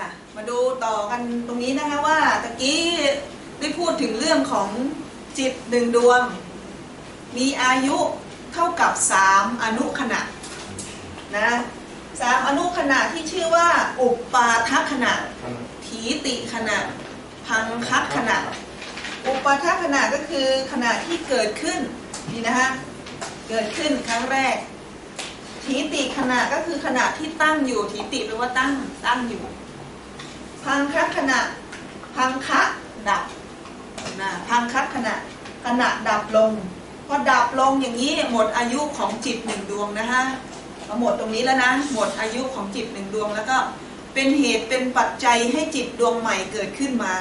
ค่ะ มาดูต่อกันตรงนี้นะคะว่าตะกี้ได้พูดถึงเรื่องของจิตหนึ่งดวง มีอายุเท่ากับสามอนุขณะนะสามอนุขณะที่ชื่อว่า อุปปาทขณะ ถีติขณะ พังคัขณะ อุปาทขณะก็คือขณะที่เกิดขึ้นนี่นะคะเกิดขึ้นครั้งแรกถีติขณะก็คือขณะที่ตั้งอยู่ถีติแปลว่าตั้งตั้งอยู่ พังคัขณะ พังคะดับนะพังคัขณะขณะดับลงพอดับลงอย่างนี้หมดอายุของจิตหนึ่งดวงนะคะพอหมดตรงนี้แล้วนะหมดอายุของจิตหนึ่งดวงแล้วก็เป็นเหตุเป็นปัจจัยให้จิตดวงใหม่เกิดขึ้นมา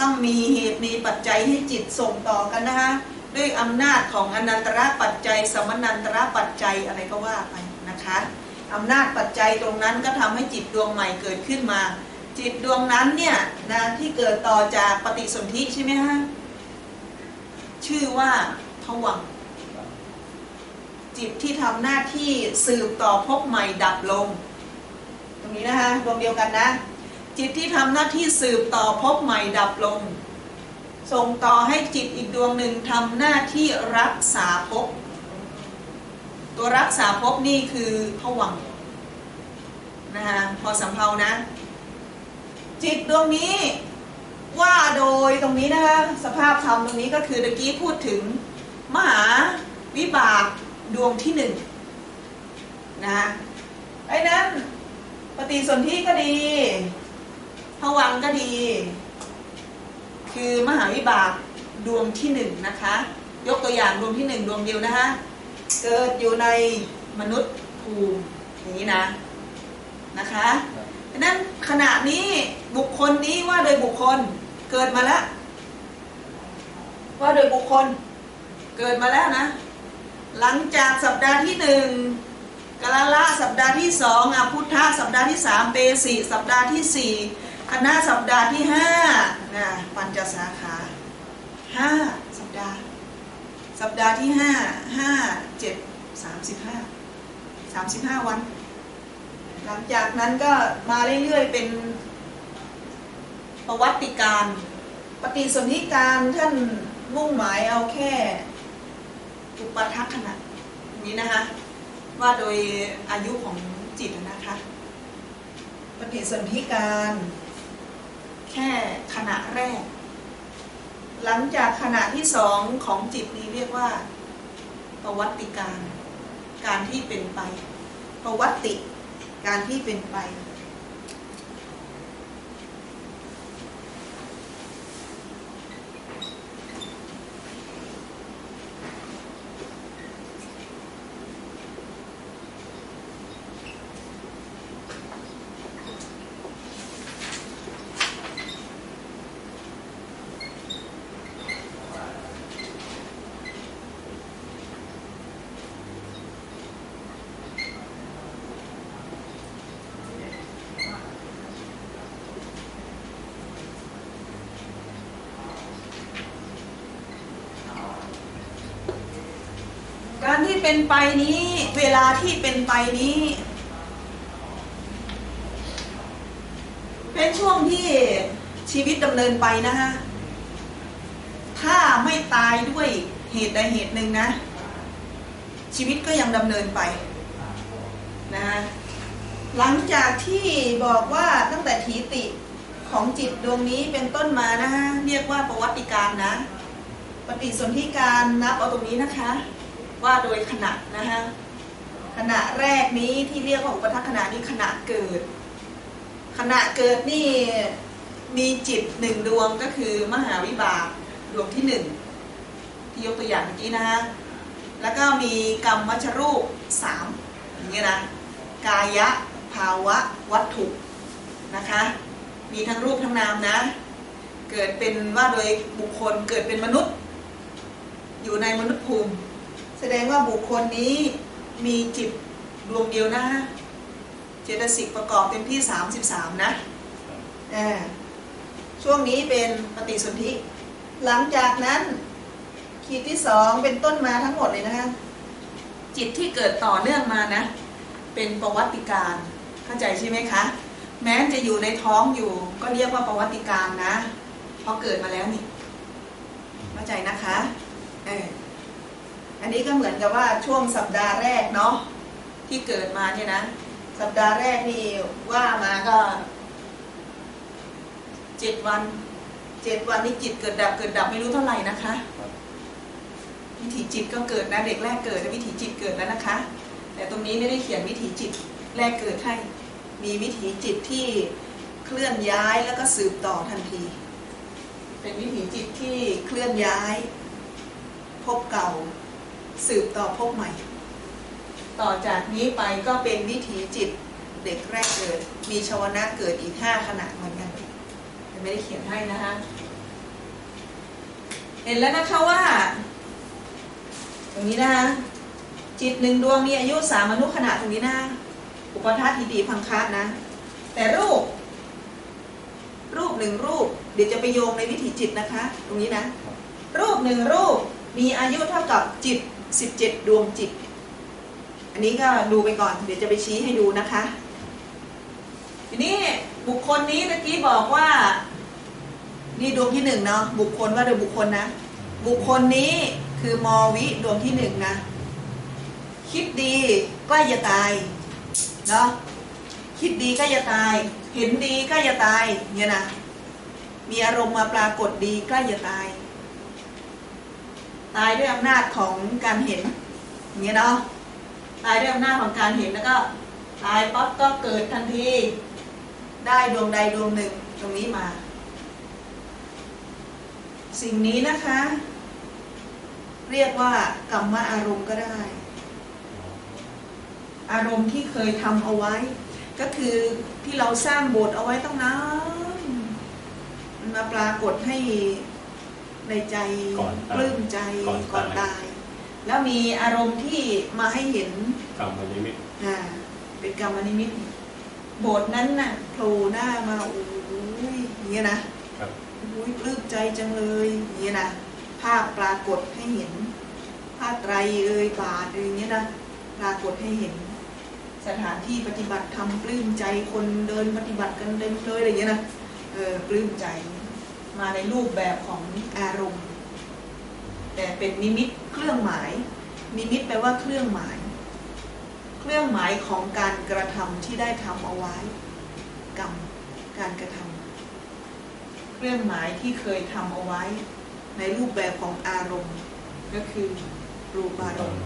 ต้องมีเหตุมีปัจจัยให้จิตส่งต่อกันนะคะด้วยอำนาจของอนันตระปัจจัย สมนันตระปัจจัยอะไรก็ว่าไปนะคะ อำนาจปัจจัยตรงนั้นก็ทำให้จิตดวงใหม่เกิดขึ้นมา จิตดวงนั้นเนี่ยนะที่เกิดต่อจากปฏิสนธิใช่ไหมฮะชื่อว่าผวังจิตที่ทำหน้าที่สืบต่อภพใหม่ดับลง ตรงนี้นะคะดวงเดียวกันนะ จิตที่ทำหน้าที่สืบต่อภพใหม่ดับลง ส่งต่อให้จิตอีกดวงหนึ่งทำหน้าที่รักษาภพ ตัวรักษาภพนี่คือผวังนะคะพอสำเพานะ จิตดวงนี้ว่าโดยตรงนี้นะคะสภาพธรรมตรงนี้ก็คือตะกี้พูดถึงมหาวิบากดวงที่หนึ่งนะคะไอ้นั้นปฏิสนธิก็ดีผวังก็ดี คือมหาวิบากดวงที่หนึ่งนะคะ ยกตัวอย่างดวงที่หนึ่งดวงเดียวนะคะ เกิดอยู่ในมนุษย์ภูมิอย่างนี้นะนะคะดังนั้นขณะนี้บุคคลนี้ว่าโดยบุคคลเกิดมาแล้ว ว่าโดยบุคคลเกิดมาแล้วนะ หลังจากสัปดาห์ที่หนึ่งกาลละสัปดาห์ที่สองอพุทธะสัปดาห์ที่สามเปสีสัปดาห์ที่สี่คณะสัปดาห์ที่ห้านะปัญจสาขาห้าสัปดาห์ สัปดาห์ที่ห้าห้าเจ็ดสามสิบห้าสามสิบห้าวัน หลังจากนั้นก็มาเรื่อยๆเป็นประวัติการปฏิสนธิการท่านมุ่งหมายเอาแค่อุปทักขณะนี้นะคะ ว่าโดยอายุของจิตนะคะปฏิสนธิการแค่ขณะแรก หลังจากขณะที่สองของจิตนี้เรียกว่าประวัติการ การที่เป็นไป ประวัติการที่เป็นไป เป็นไปนี้ เวลาที่เป็นไปนี้ เป็นช่วงที่ชีวิตดำเนินไปนะฮะถ้าไม่ตายด้วยเหตุใดเหตุหนึ่งนะ ชีวิตก็ยังดำเนินไปนะฮะหลังจากที่บอกว่าตั้งแต่ทีติของจิตดวงนี้เป็นต้นมานะฮะเรียกว่าประวัติการนะ ปฏิสนธิการนับเอาตรงนี้นะคะ ว่าโดยขณะนะฮะขณะแรกนี้ที่เรียกว่าอุปทัคขณะนี้ขณะเกิด ขณะเกิดนี่มีจิตหนึ่งดวงก็คือมหาวิบากดวงที่หนึ่งที่ยกตัวอย่างเมื่อกี้นะฮะแล้วก็มีกรรมวัชรูปสามอย่างเงี้ยนะกายะภาวะวัตถุนะคะ มีทั้งรูปทั้งนามนะ เกิดเป็นว่าโดยบุคคลเกิดเป็นมนุษย์ อยู่ในมนุษย์ภูมิ แสดงว่าบุคคลนี้มีจิตดวงเดียวนะเจตสิกประกอบเต็มที่ 33 นะอ่าช่วงนี้เป็นปฏิสนธิ หลังจากนั้นขีดที่สองเป็นต้นมาทั้งหมดเลยนะคะจิตที่เกิดต่อเนื่องมานะ เป็นประวัติการเข้าใจใช่ไหมคะ แม้จะอยู่ในท้องอยู่ ก็เรียกว่าประวัติการนะเพราะเกิดมาแล้วนี่เข้าใจนะคะเออ อันนี้ก็เหมือนกับว่าช่วงสัปดาห์แรกเนาะที่เกิดมาเนี่ยนะ สัปดาห์แรกนี่ว่ามาก็เจ็ดวันเจ็ดวันนี่จิตเกิดดับเกิดดับไม่รู้เท่าไหร่นะคะ วิถีจิตก็เกิดนะเด็กแรกเกิดวิถีจิตเกิดแล้วนะคะ แต่ตรงนี้ไม่ได้เขียนวิถีจิตแรกเกิดให้มีวิถีจิตที่เคลื่อนย้ายแล้วก็สืบต่อทันที เป็นวิถีจิตที่เคลื่อนย้าย พบเก่า สืบต่อพบใหม่ ต่อจากนี้ไปก็เป็นวิถีจิตเด็กแรกเกิด มีชาวนะเกิดอีกห้าขณะเหมือนกันแต่ไม่ได้เขียนให้นะคะ เห็นแล้วนะคะว่า ตรงนี้นะคะจิตหนึ่งดวงมีอายุสามอนุขณะตรงนี้นะอุปทาทีดีพังคะนะ แต่รูป รูปหนึ่งรูป เดี๋ยวจะไปโยงในวิถีจิตนะคะ ตรงนี้นะ รูปหนึ่งรูปมีอายุเท่ากับจิต 17 ดวงจิต อันนี้ก็ดูไปก่อน เดี๋ยวจะไปชี้ให้ดูนะคะ ทีนี้บุคคลนี้เมื่อกี้บอกว่า นี่ดวงที่หนึ่งเนาะบุคคลว่าโดยบุคคลนะ บุคคลนี้คือมอวิดวงที่หนึ่งนะ คิดดีกล้จะตายเนาะคิดดีกล้จะตาย เห็นดีกล้จะตายเนี่ยนะมีอารมณ์มาปรากฏดีใกล้จะตาย ตายด้วยอำนาจของการเห็นอย่างเงี้ยเนาะตายด้วยอำนาจของการเห็นแล้วก็ตายปั๊บก็เกิดทันทีได้ดวงใดดวงหนึ่งตรงนี้มา สิ่งนี้นะคะ เรียกว่ากรรมอารมณ์ก็ได้ อารมณ์ที่เคยทำเอาไว้ ก็คือที่เราสร้างบทเอาไว้ต้องนานมาปรากฏให้ ในใจก่อนตายปลื้มใจก่อนตายก่อนตาย แล้วมีอารมณ์ที่มาให้เห็นกรรมนิมิตอ่าเป็นกรรมนิมิตโบทนั้นน่ะโผล่หน้ามาโอ้ยอย่างเงี้ยนะครับโอ้ยปลื้มใจจังเลยอย่างเงี้ยนะภาพปรากฏให้เห็นภาพไตรเอ่ยบาทเอ่ยอย่างเงี้ยนะปรากฏให้เห็น สถานที่ปฏิบัติธรรมปลื้มใจคนเดินปฏิบัติกันเต็มเลยอะไรอย่างเงี้ยนะเออปลื้มใจ มาในรูปแบบของอารมณ์ แต่เป็นนิมิตเครื่องหมาย นิมิตแปลว่าเครื่องหมาย เครื่องหมายของการกระทำที่ได้ทำเอาไว้ กรรมการกระทำเครื่องหมายที่เคยทำเอาไว้ ในรูปแบบของอารมณ์ ก็คือรูปอารมณ์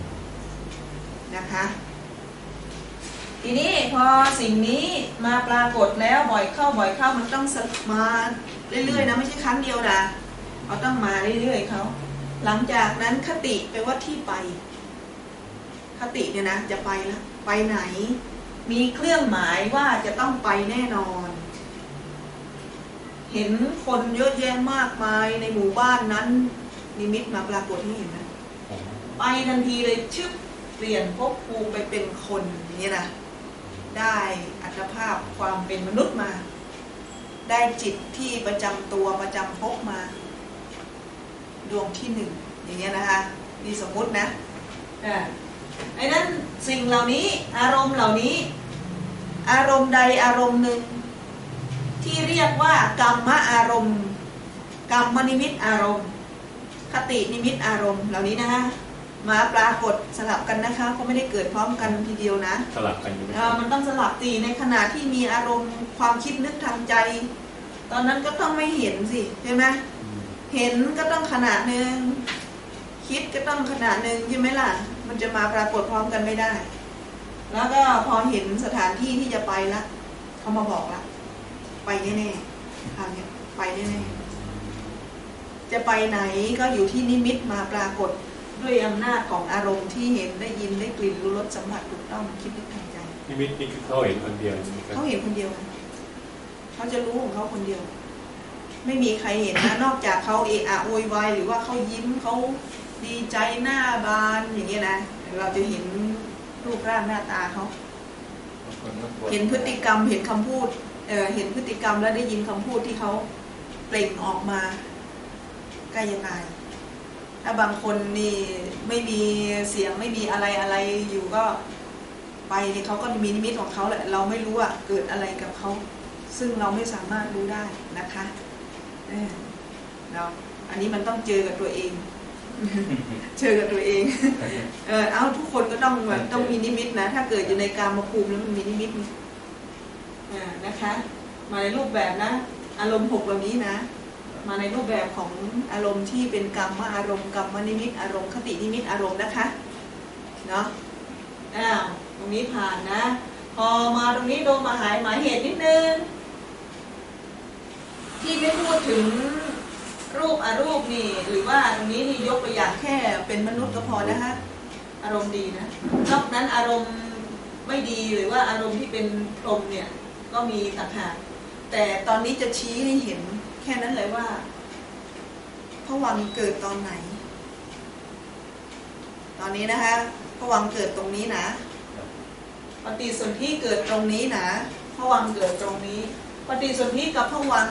นะคะ ทีนี้พอสิ่งนี้มาปรากฏแล้วบ่อยเข้าบ่อยเข้ามันต้องสะมาเรื่อยๆนะไม่ใช่ครั้งเดียวนะเขาต้องมาเรื่อยๆเขาหลังจากนั้นคติแปลว่าที่ไป คติเนี่ยนะจะไปละไปไหน มีเครื่องหมายว่าจะต้องไปแน่นอน เห็นคนเยอะแยะมากมายในหมู่บ้านนั้น นิมิตมาปรากฏให้เห็นนะอ๋อไปทันทีเลยชึบเปลี่ยนภพภูมิไปเป็นคนอย่างนี้นะ ได้อัตภาพความเป็นมนุษย์มา ได้จิตที่ประจำตัวประจำภพมา ดวงที่หนึ่งอย่างเงี้ยนะคะนี่สมมุตินะอ่าไอ้นั้นสิ่งเหล่านี้อารมณ์เหล่านี้ อารมณ์ใดอารมณ์หนึ่ง ที่เรียกว่ากรรมะอารมณ์กรรมนิมิตอารมณ์ คตินิมิตอารมณ์เหล่านี้นะคะ มาปรากฏสลับกันนะคะเพราะไม่ได้เกิดพร้อมกันทีเดียวนะสลับกันอยู่ไหมเอ่อมันต้องสลับตีในขณะที่มีอารมณ์ความคิดนึกทางใจ ตอนนั้นก็ต้องไม่เห็นสิใช่ไหมอืมเห็นก็ต้องขนาดหนึ่งคิดก็ต้องขนาดหนึ่งใช่ไหมล่ะ มันจะมาปรากฏพร้อมกันไม่ได้ แล้วก็พอเห็นสถานที่ที่จะไปละเขามาบอกละไปแน่ๆคราวเนี้ยไปแน่ๆจะไปไหนก็อยู่ที่นิมิตมาปรากฏ ด้วยอำนาจของอารมณ์ที่เห็นได้ยินได้กลิ่นรู้รสสัมผัสถูกต้องคิดนึกทางใจนิมิตนี่คือเขาเห็นคนเดียวใช่ไหมครับเขาเห็นคนเดียวเขาจะรู้ของเขาคนเดียว ไม่มีใครเห็นนะนอกจากเขาเอะอะโวยวายหรือว่าเขายิ้มเขาดีใจหน้าบานอย่างเงี้ยนะเราจะเห็นรูปร่างหน้าตาเขาเห็นพฤติกรรมเห็นคำพูดเออเห็นพฤติกรรมแล้วได้ยินคำพูดที่เขาเปล่งออกมาใกล้จะตาย ถ้าบางคนนี่ไม่มีเสียงไม่มีอะไรอะไรอยู่ก็ไปเนี่ยเขาก็มีนิมิตของเขาแหละเราไม่รู้ว่าเกิดอะไรกับเขา ซึ่งเราไม่สามารถรู้ได้นะคะเออเนาะอันนี้มันต้องเจอกับตัวเอง เจอกับตัวเอง เออเอาทุกคนก็ต้องแบบต้องมีนิมิตนะ ถ้าเกิดอยู่ในกามภูมิแล้วมันมีนิมิตนี่อ่านะคะ มาในรูปแบบนะ อารมณ์หกเหล่านี้นะ มาในรูปแบบของอารมณ์ที่เป็นกรรมอารมณ์กรรมนิมิตอารมณ์คตินิมิตอารมณ์นะคะเนาะอ้าวตรงนี้ผ่านนะ พอมาตรงนี้โดนมาหายหมายเหตุนิดนึงที่ไม่พูดถึงรูปอารูปนี่ หรือว่าตรงนี้นี่ยกตัวอย่างแค่เป็นมนุษย์ก็พอนะคะอารมณ์ดีนะนอกนั้นอารมณ์ไม่ดีหรือว่าอารมณ์ที่เป็นพรหมเนี่ยก็มีต่างหากแต่ตอนนี้จะชี้ให้เห็น แค่นั้นเลยว่าพระวังเกิดตอนไหน ตอนนี้นะคะพระวังเกิดตรงนี้นะปฏิสนธิเกิดตรงนี้นะพระวังเกิดตรงนี้ ปฏิสนธิกับพระวัง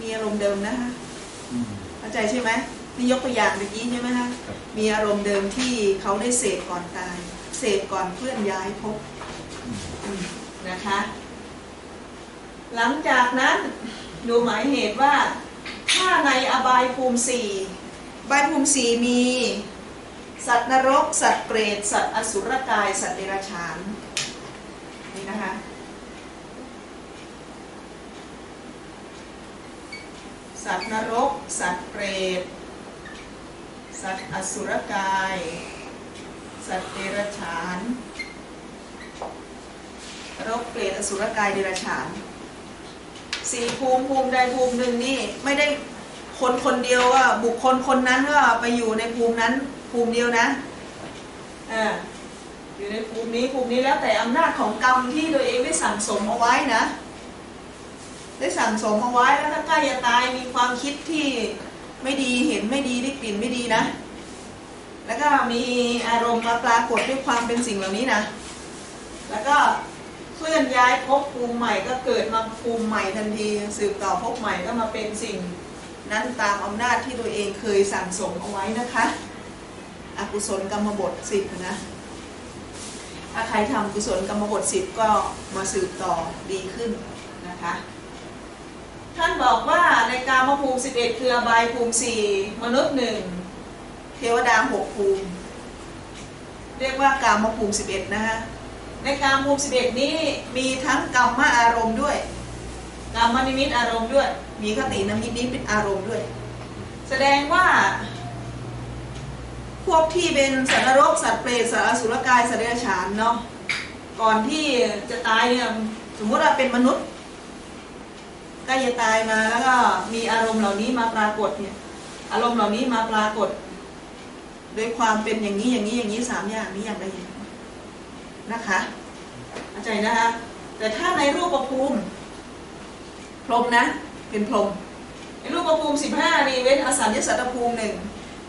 มีอารมณ์เดิมนะคะอืมเข้าใจใช่ไหมนี่ยกตัวอย่างเมื่อกี้ใช่ไหมคะครับมีอารมณ์เดิมที่เขาได้เสพก่อนตาย เสพก่อนเคลื่อนย้ายภพอืมอืมนะคะ หลังจากนั้นดูหมายเหตุว่าถ้าในอบายภูมิสี่อบายภูมิสี่มี สัตว์นรก สัตว์เปรตสัตว์อสุรกาย สัตว์เดรัจฉานนี่นะคะสัตว์นรก สัตว์เปรตสัตว์อสุรกาย สัตว์เดรัจฉานนรกเปรตอสุรกายเดรัจฉาน สี่ภูมิภูมิใดภูมิหนึ่งนี่ไม่ได้คนคนเดียวว่าบุคคลคนนั้นก็ไปอยู่ในภูมินั้นภูมิเดียวนะอ่าอยู่ในภูมินี้ภูมินี้แล้วแต่อำนาจของกรรมที่ตัวเองได้สั่งสมเอาไว้นะ ได้สั่งสมเอาไว้แล้วถ้าใกล้จะตายมีความคิดที่ไม่ดีเห็นไม่ดีได้กลิ่นไม่ดีนะ แล้วก็มีอารมณ์มาปรากฏด้วยความเป็นสิ่งเหล่านี้นะ แล้วก็ เคลื่อนย้ายภพภูมิใหม่ก็เกิดมาภูมิใหม่ทันที สืบต่อภพใหม่ก็มาเป็นสิ่งนั้นตามอำนาจที่ตัวเองเคยสั่งสมเอาไว้นะคะอกุศลกรรมบทสิบนะ ถ้าใครทำกุศลกรรมบทสิบก็มาสืบต่อดีขึ้นนะคะ ท่านบอกว่าในกามภูมิ 11 คืออบายภูมิ 4 มนุษย์หนึ่งเทวดาหกภูมิ เรียกว่ากามภูมิ 11 นะฮะ ในกามภูมิ 11 นี้มีทั้งกรรมอารมณ์ด้วยกรรมนิมิตอารมณ์ด้วย มีคตินมิตนิมิตอารมณ์ด้วย แสดงว่า พวกที่เป็นสัตว์นรกสัตว์เปรตสัตว์อสุรกายสัตว์เดรัจฉานเนาะก่อนที่จะตายเนี่ยสมมติว่าเป็นมนุษย์ใกล้จะตายมาแล้วก็มีอารมณ์เหล่านี้มาปรากฏเนี่ยอารมณ์เหล่านี้มาปรากฏ โดยความเป็นอย่างนี้อย่างนี้อย่างนี้สามอย่างนี้อย่างใดอย่าง นะคะเข้าใจนะคะ แต่ถ้าในรูปประภูมิพรหมนะ เป็นพรหมในรูปประภูมิสิบห้านี่เว้นอสัญญสัตตภูมิหนึ่ง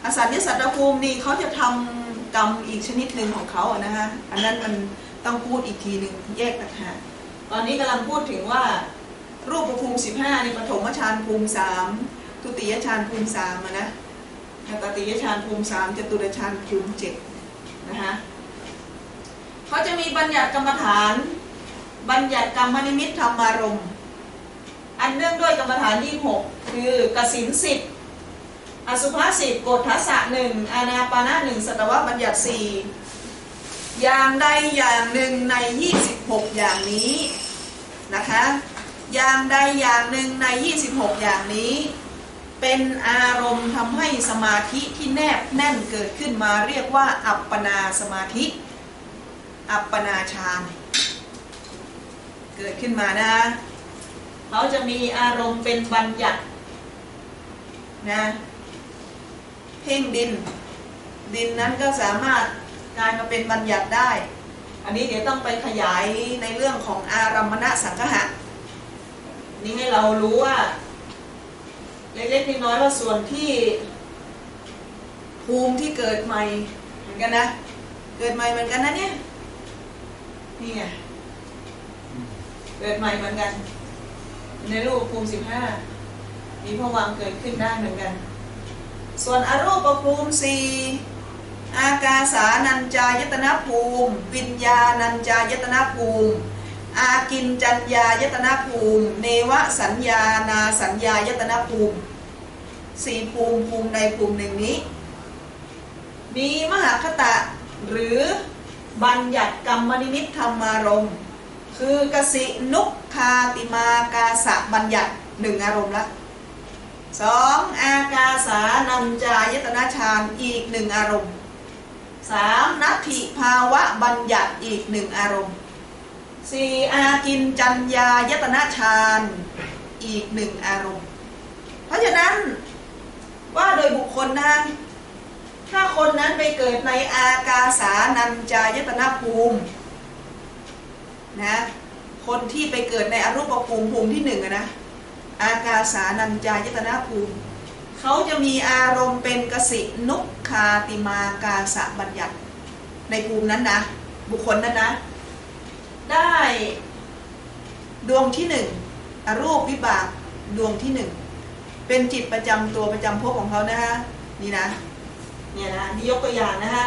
อสัญญสัตตภูมินี่เขาจะทำกรรมอีกชนิดหนึ่งของเขาอะนะคะอันนั้นมันต้องพูดอีกทีหนึ่งแยกต่างหากตอนนี้กำลังพูดถึงว่ารูปประภูมิสิบห้านี่ปฐมฌานภูมิสามทุติยฌานภูมิสามะนะตติยฌานภูมิสามจตุตฌานภูมิเจ็ดนะคะ เขาจะมีบัญญัติกรรมฐาน บัญญัติกรรมนิมิตธรรมารมณ์อันเนื่องด้วยกรรมฐานยี่หกคือกสินสิบอสุภาสิบกฎทัศะหนึ่งอานาปานะหนึ่งสัตวบัญญัติสี่อย่างใดอย่างหนึ่งในยี่สิบหกอย่างนี้นะคะอย่างใดอย่างหนึ่งใน 26 อย่างนี้ เป็นอารมณ์ทำให้สมาธิที่แนบแน่นเกิดขึ้นมาเรียกว่าอัปปนาสมาธิ อัปปนาฌานเกิดขึ้นมานะเขาจะมีอารมณ์เป็นบัญญัตินะเพ่งดิน ดินนั้นก็สามารถกลายมาเป็นบัญญัติได้ อันนี้เดี๋ยวต้องไปขยายในเรื่องของอารัมมณสังคหะนี่ให้เรารู้ว่าเล็กๆน้อยๆว่าส่วนที่ภูมิที่เกิดใหม่เหมือนกันนะ เกิดใหม่เหมือนกันนะเนี่ย นี่ไงเกิดใหม่เหมือนกัน ในรูปภูมิสิบห้ามีพวังค์เกิดขึ้นได้เหมือนกัน ส่วนอรูปภูมิสี่อากาสานัญจายตนะภูมิ วิญญาณัญจายตนะภูมิ อากินจัญญายตนาภูมิ เนวสัญญานาสัญญายตนาภูมิสี่ภูมิภูมิใดภูมิหนึ่งนี้ มีมหาคตะหรือ บัญญัติกรรมนิมิตธรรมารมณ์คือกสินุกคาติมากาสะบัญญัติหนึ่งอารมณ์ละสองอากาสานัญจายตนะฌานอีกหนึ่งอารมณ์สามนัตถิภาวะบัญญัติอีกหนึ่งอารมณ์สี่อากินจัญญายตนะฌานอีกหนึ่งอารมณ์ เพราะฉะนั้นว่าโดยบุคคลนะถ้าคนนั้นไปเกิดในอากา นัญจายตนะภูมินะคนที่ไปเกิดในอรูปภูมิภูมิที่หนึ่งนะอากาสานัญจายตนะภูมิเขาจะมีอารมณ์เป็นกสินุกคาติมากาสะบัญญัติในภูมินั้นนะบุคคลนั้นนะได้ดวงที่หนึ่งอรูปวิบากดวงที่หนึ่งเป็นจิตประจำตัวประจำภพของเขานะฮะนี่นะเนี่ยนะนี่ยกตัวอย่างนะฮะ